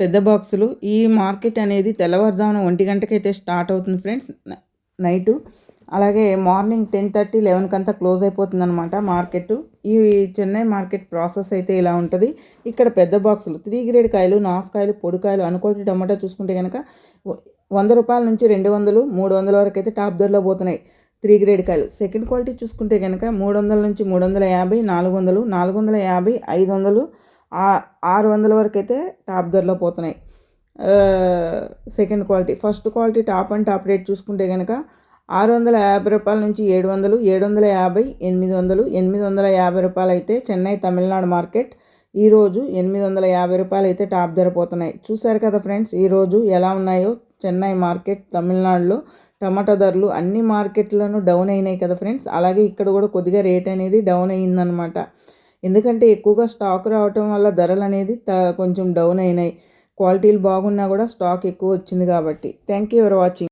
పెద్ద బాక్సులు. ఈ మార్కెట్ అనేది తెల్లవారుజామున ఒంటి గంటకైతే స్టార్ట్ అవుతుంది ఫ్రెండ్స్. నైటు. అలాగే మార్నింగ్ టెన్ థర్టీ లెవెన్కి అంతా క్లోజ్ అయిపోతుంది అనమాట మార్కెట్ ఈ చెన్నై మార్కెట్ ప్రాసెస్ అయితే ఇలా ఉంటుంది. ఇక్కడ పెద్ద బాక్సులు. త్రీ గ్రేడ్ కాయలు నాసుకాయలు పొడికాయలు అనుకోటి టమాటా చూసుకుంటే కనుక వంద రూపాయల నుంచి రెండు వందలు మూడు వందల వరకు అయితే టాప్ ధరలో పోతున్నాయి త్రీ గ్రేడ్ కాయలు. సెకండ్ క్వాలిటీ చూసుకుంటే కనుక మూడు వందల నుంచి మూడు వందల యాభై నాలుగు వందలు నాలుగు వందల యాభై ఐదు వందలు ఆరు వందల వరకు అయితే టాప్ ధరలో పోతున్నాయి. Second quality first quality top and top rate చూసుకుంటే కనుక ఆరు వందల యాభై రూపాయల నుంచి ఏడు వందలు ఏడు వందల యాభై ఎనిమిది వందలు ఎనిమిది వందల యాభై రూపాయలు అయితే చెన్నై తమిళనాడు మార్కెట్ ఈరోజు ఎనిమిది వందల యాభై రూపాయలు అయితే టాప్ ధర పోతున్నాయి. చూసారు కదా ఫ్రెండ్స్ ఈరోజు ఎలా ఉన్నాయో చెన్నై మార్కెట్ తమిళనాడులో టమాటా ధరలు అన్ని మార్కెట్లను డౌన్ అయినాయి కదా ఫ్రెండ్స్. అలాగే ఇక్కడ కూడా కొద్దిగా రేట్ అనేది డౌన్ అయ్యిందనమాట ఎందుకంటే ఎక్కువగా స్టాక్ రావటం వల్ల ధరలు అనేది త కొంచెం డౌన్ అయినాయి. క్వాలిటీలు బాగున్నా కూడా స్టాక్ ఎక్కువ వచ్చింది కాబట్టి. Thank you for watching.